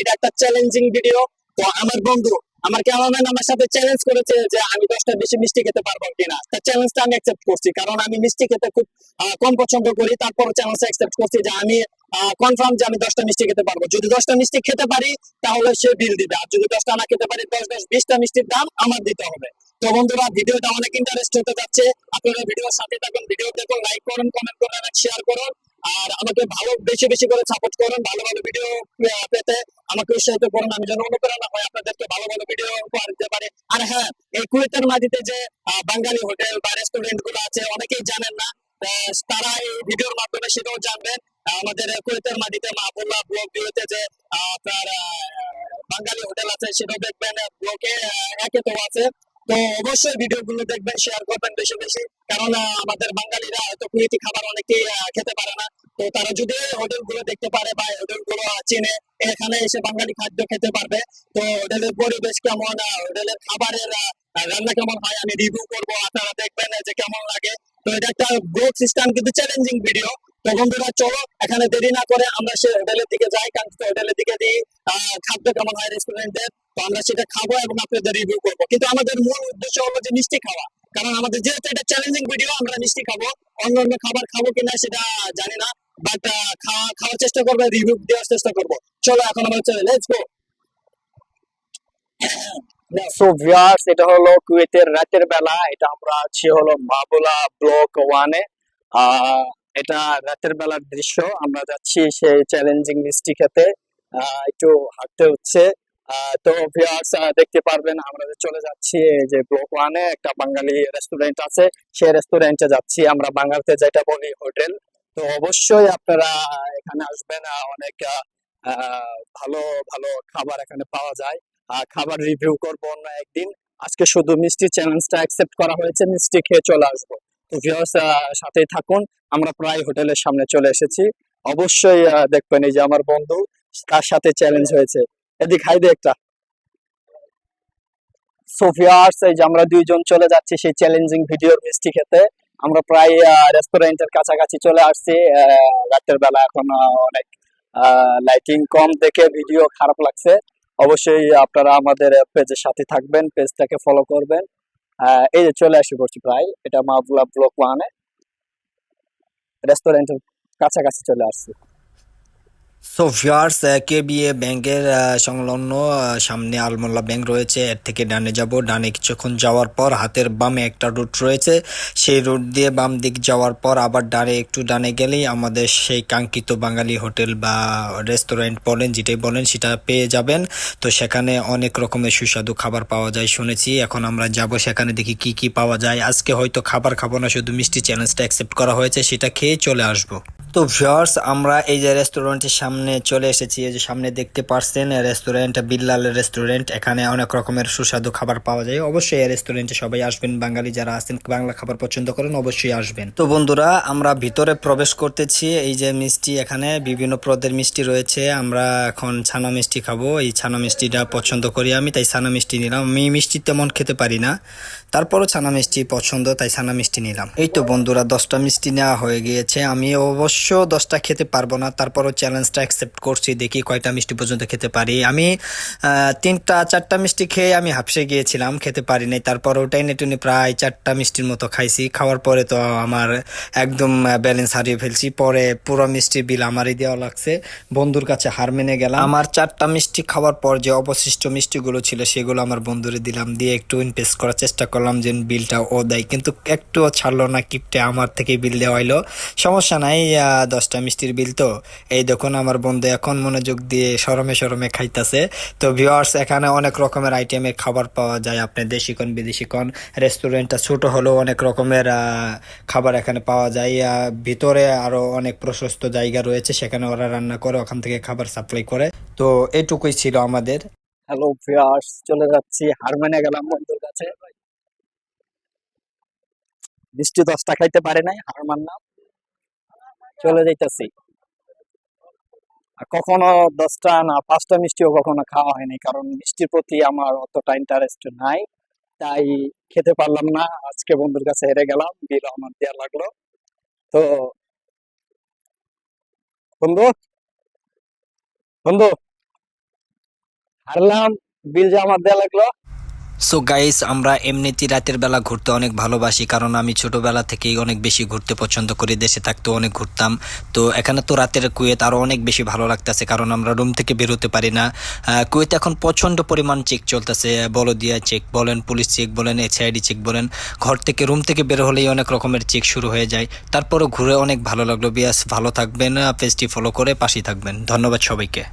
এটা একটা challenging video তো আমার বন্ধু, আমার আমার সাথে চ্যালেঞ্জ করেছে যে আমি দশটা বেশি মিষ্টি খেতে আমি করছি, কারণ আমি মিষ্টি খেতে খুব কম পছন্দ করি। তারপর চ্যালেঞ্জ করছি যে আমি কনফার্ম যে আমি দশটা মিষ্টি খেতে পারব। যদি দশটা মিষ্টি খেতে পারি, তাহলে সে বিল দিবে। আর যদি দশটা না খেতে পারি, দশ দশ, বিশটা মিষ্টির দাম আমার দিতে হবে। তো বন্ধুরা, ভিডিওটা অনেক ইন্টারেস্ট হতে যাচ্ছে। আপনারা ভিডিওর সাথে থাকুন, ভিডিও দেখুন লাইক করুন কমেন্ট করুন শেয়ার করুন। আর আমাকে ভালো, বেশি বেশি করে সাপোর্ট করুন, ভালো ভালো ভিডিও পেতে। আমাকে উৎসাহিত করুন, আমি যেন অনুপ্রেরণা হয় আপনাদেরকে ভালো ভালো ভিডিও উপহার দিতে পারি। আর হ্যাঁ এই কুয়েতের মাটিতে যে বাঙালি হোটেল বা রেস্টুরেন্টগুলো আছে, অনেকেই জানেন না। তারা এই ভিডিওর মাধ্যমে সেটাও জানবেন। আমাদের কুয়েতের মাটিতে মাহবুল্লাহ ব্লগ ভিডিওতে যে আপনার বাঙালি হোটেল আছে, সেটাও দেখবেন ব্লগে একে তো আছে। তো অবশ্যই ভিডিও গুলো দেখবেন শেয়ার করবেন বেশি বেশি। কারণ আমাদের বাঙালিরা হয়তো কুয়েতি খাবার অনেকেই খেতে পারে না। তো তারা যদি হোটেলগুলো দেখতে পারে বা হোটেলগুলো চিনে, এখানে এসে বাঙালি খাদ্য খেতে পারবে। তো হোটেলের পরিবেশ কেমন হোটেলের খাবারের রান্না কেমন হয়, আমি রিভিউ করব। আপনারা দেখবেন যে কেমন লাগে। তো এটা একটা ব্লগ সিস্টেম কিন্তু চ্যালেঞ্জিং ভিডিও তো বন্ধুরা চলো, এখানে দেরি না করে আমরা সে হোটেলের দিকে যাই। কাঙ্ক্ষিত হোটেলের দিকে দিই খাদ্য কেমন হয় রেস্টুরেন্টের তো আমরা সেটা খাব এবং আপনাদের রিভিউ করব। কিন্তু আমাদের মূল উদ্দেশ্য হলো যে মিষ্টি খাওয়া। কারণ আমাদের যেহেতু এটা চ্যালেঞ্জিং ভিডিও আমরা মিষ্টি খাব। অন্য অন্য খাবার খাব কিনা সেটা জানি না। বাট খাওয়া, খাওয়ার চেষ্টা করব রিভিউ দেওয়ার চেষ্টা করব। চলো, এখন আমরা চলে লেটস গো সো ভিউয়ার্স এটা হলো কুয়েতের রাতের বেলা। এটা আমরা আছি হলো মাবুলা ব্লক ওয়ানে এটা রাতের বেলার দৃশ্য। আমরা যাচ্ছি সেই চ্যালেঞ্জিং মিষ্টি খেতে। একটু হাঁটতে হচ্ছে। তো ভিউয়ার্স দেখতে পারবেন, আমরা চলে যাচ্ছি যে ব্লক ওয়ানে একটা বাঙালি রেস্টুরেন্ট আছে। সেই রেস্টুরেন্টে যাচ্ছি। আমরা বাঙালিতে যেটা বলি হোটেল। তো অবশ্যই আপনারা এখানে আসবেন। অনেক ভালো ভালো খাবার এখানে পাওয়া যায়। খাবার রিভিউ করব অন্য একদিন। আজকে শুধু মিষ্টি চ্যালেঞ্জটা অ্যাকসেপ্ট করা হয়েছে। মিষ্টি খেয়ে চলে আসব। তো সাথেই থাকুন। আমরা প্রায় হোটেলের সামনে চলে এসেছি। অবশ্যই দেখবেন এই যে আমার বন্ধু, তার সাথে চ্যালেঞ্জ হয়েছে। এদিক, হাই দে একটা। সোফিয়ার্স এই যে আমরা দুইজন চলে যাচ্ছি সেই চ্যালেঞ্জিং ভিডিওর মিষ্টি খেতে। আমরা প্রায় রেস্টুরেন্টের কাছাকাছি চলে আসছি। রাতের বেলা এখন অনেক লাইটিং কম দেখে ভিডিও খারাপ লাগছে। অবশ্যই আপনারা আমাদের পেজের সাথে থাকবেন পেজটাকে ফলো করবেন। এই যে চলে আসি করছি প্রায় এটা মাবুলা ব্লক ওয়ানে। রেস্টুরেন্টের কাছাকাছি চলে আসছি। সো ভিউয়ার্স কেবিএ ব্যাংকের আহ, সংলগ্ন সামনে আলমোল্লা ব্যাংক রয়েছে। এর থেকে ডানে যাব। ডানে কিছুক্ষণ যাওয়ার পর হাতের বামে একটা রুট রয়েছে। সেই রুট দিয়ে বাম দিক যাওয়ার পর আবার ডানে একটু ডানে গেলেই আমাদের সেই কাঙ্ক্ষিত বাঙালি হোটেল বা রেস্টুরেন্ট বলেন যেটাই বলেন সেটা পেয়ে যাবেন। তো সেখানে অনেক রকমের সুস্বাদু খাবার পাওয়া যায় শুনেছি। এখন আমরা যাব সেখানে দেখি কি কি পাওয়া যায়। আজকে হয়তো খাবার খাব না শুধু মিষ্টি চ্যালেঞ্জটা অ্যাকসেপ্ট করা হয়েছে সেটা খেয়ে চলে আসব। তো ভিউয়ার্স, আমরা এই যে রেস্টুরেন্টের সামনে চলে এসেছি। এই যে সামনে দেখতে পারছেন, রেস্টুরেন্ট, বিল্লাল রেস্টুরেন্ট। এখানে অনেক রকমের সুস্বাদু খাবার পাওয়া যায়। অবশ্যই এই রেস্টুরেন্টে সবাই আসবেন। বাঙালি যারা আছেন, বাংলা খাবার পছন্দ করেন, অবশ্যই আসবেন। তো বন্ধুরা, আমরা ভিতরে প্রবেশ করতেছি। এই যে মিষ্টি এখানে, বিভিন্ন প্রদের মিষ্টি রয়েছে। আমরা এখন ছানা মিষ্টি খাব। এই ছানা মিষ্টিটা পছন্দ করি আমি, তাই ছানা মিষ্টি নিলাম। আমি মিষ্টি তেমন খেতে পারি না। তারপরও ছানা মিষ্টি পছন্দ, তাই ছানা মিষ্টি নিলাম। এই তো বন্ধুরা, দশটা মিষ্টি নেওয়া হয়ে গিয়েছে। আমি অবশ্য দশটা খেতে পারব না, তারপরও চ্যালেঞ্জটা অ্যাকসেপ্ট করছি, দেখি কয়টা মিষ্টি পর্যন্ত খেতে পারি। আমি তিনটা, চারটা মিষ্টি খেয়ে আমি হাফসে গিয়েছিলাম, খেতে পারি নাই তারপরও টেনে টুনে প্রায় চারটা মিষ্টির মতো খাইছি। খাওয়ার পরে তো আমার একদম ব্যালেন্স হারিয়ে ফেলছি। পরে পুরো মিষ্টির বিল আমারই দেওয়া লাগছে। বন্ধুর কাছে হার মেনে গেলাম। আমার চারটা মিষ্টি খাওয়ার পর যে অবশিষ্ট মিষ্টিগুলো ছিল, সেগুলো আমার বন্ধুরে দিলাম। দিয়ে একটু ইনভেস্ট করার চেষ্টা করলাম যে বিলটা ও দেয়। কিন্তু একটুও ছাড়লো না, কিপটে আমার থেকে বিল দেওয়া হইল। সমস্যা নাই দশটা মিষ্টির বিল তো। এই দেখুন, আমার বন্ধু এখন মনোযোগ দিয়ে সরমে সরমে খাইতেছে। তো ভিওয়ার্স এখানে অনেক রকমের আইটেমের খাবার পাওয়া যায়। আপনি দেশি কোন, বিদেশি কোন রেস্টুরেন্টটা ছোট হলেও অনেক রকমের খাবার এখানে পাওয়া যায়। ভিতরে আরও অনেক প্রশস্ত জায়গা রয়েছে, সেখানে ওরা রান্না করে, ওখান থেকে খাবার সাপ্লাই করে। তো এটুকুই ছিল আমাদের। হ্যালো ভিওয়ার্স চলে যাচ্ছি। হার মেনে গেলাম বন্ধুর কাছে। মিষ্টি দশটা খাইতে পারে নাই হার মানলাম চলে যাইতাছি। কখনো দশটা না, পাঁচটা মিষ্টিও কখনো খাওয়া হয়নি, কারণ মিষ্টির প্রতি আমার অতটা ইন্টারেস্ট নাই। তাই খেতে পারলাম না। আজকে বন্ধুর কাছে হেরে গেলাম, বিল আমার দেওয়া লাগল। তো বন্ধু বন্ধু, হারলাম, বিল যে আমার দেয়া লাগল। সো গাইস আমরা এমনিতেই রাতের বেলা ঘুরতে অনেক ভালোবাসি, কারণ আমি ছোটবেলা থেকেই অনেক বেশি ঘুরতে পছন্দ করি, দেশে থাকতে অনেক ঘুরতাম। তো এখানে তো রাতের কুয়েত আরও অনেক বেশি ভালো লাগতেছে, কারণ আমরা রুম থেকে বেরোতে পারি না। কুয়েতে এখন প্রচণ্ড পরিমাণ চেক চলতেছে, বলদিয়া চেক বলেন, পুলিশ চেক বলেন এইচআইডি চেক বলেন। ঘর থেকে রুম থেকে বের হলেই অনেক রকমের চেক শুরু হয়ে যায়। তারপরও ঘুরে অনেক ভালো লাগল, বিয়াস, ভালো থাকবেন, পেজটি ফলো করে পাশেই থাকবেন। ধন্যবাদ সবাইকে।